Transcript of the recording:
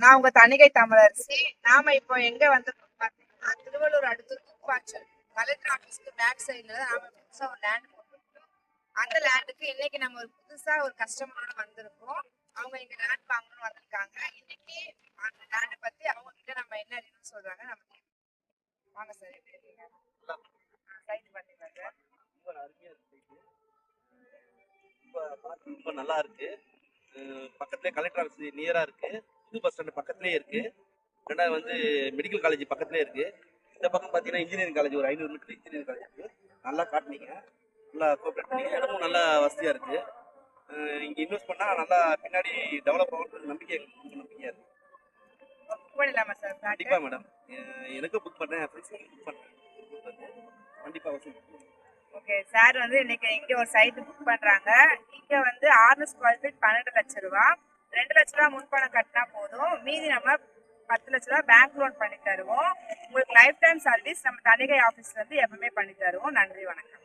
நான் உங்க தணிகை தமிழரசி. நாம இப்போ எங்க வந்திருக்கோம் பார்த்தீங்கன்னா திருவள்ளூர் அடுத்து துப்பாச்சல் கலெக்டர் ஆஃபீஸ்க்கு பேக் சைடுல நாம புதுசா ஒரு லேண்ட் போட்டிருக்கோம். அந்த லேண்டுக்கு இன்னைக்கு நம்ம ஒரு புதுசா ஒரு கஸ்டமரோட வந்திருக்கோம். அவங்க இங்க லேண்ட் வாங்கணும்னு வந்திருக்காங்க. இன்னைக்கு அந்த லேண்ட் பத்தி அவங்க கிட்ட நம்ம என்ன ரிவ்யூ சொல்றாங்க நம்ம வாங்க சார் சைட் ரொம்ப ரொம்ப ரொம்ப நல்லா இருக்கு. அஹ் கலெக்டர் ஆஃபீஸ் நியரா இருக்கு. புது பஸ் ஸ்டாண்ட் பக்கத்துலயே இருக்கு. ரெண்டாவது வந்து மெடிக்கல் காலேஜ் பக்கத்துலயே இருக்கு. இந்த பக்கம் பார்த்தீங்கன்னா இன்ஜினியரிங் காலேஜ் ஒரு ஐநூறு மீட்டர் இன்ஜினியரிங் காலேஜ் இருக்கு. நல்லா காட்டுனீங்க. நல்லா கோஆப்ரேட் பண்ணீங்க. இடமும் நல்லா வசதியா இருக்கு. அஹ் இங்க இன்வெஸ்ட் பண்ணா நல்லா பின்னாடி டெவலப் ஆகும் நம்பிக்கை எங்களுக்கு ரொம்ப நம்பிக்கையா இருக்கு. புக் பண்ணிடலாமா சார் கண்டிப்பா மேடம் எனக்கு புக் பண்ணேன் ஃப்ரெண்ட்ஸுக்கு புக் பண்ணேன் கண்டிப்பா அவசியம் book பண்ணுங்க. ஓகே சார் வந்து இன்னைக்கு இங்க ஒரு சைட் புக் பண்றாங்க. இங்க வந்து ஆறு ஸ்கொயர் ஃபீட் பன்னெண்டு லட்ச ரூபா. ரெண்டு லட்ச ரூபா முன்பணம் கட்டினா போதும். மீதி நம்ம பத்து லட்ச ரூபா பேங்க் லோன் பண்ணி தருவோம். உங்களுக்கு லைஃப் டைம் சர்வீஸ் நம்ம தணிகை ஆஃபீஸ்ல இருந்து எப்பவுமே பண்ணி தருவோம். நன்றி வணக்கம்.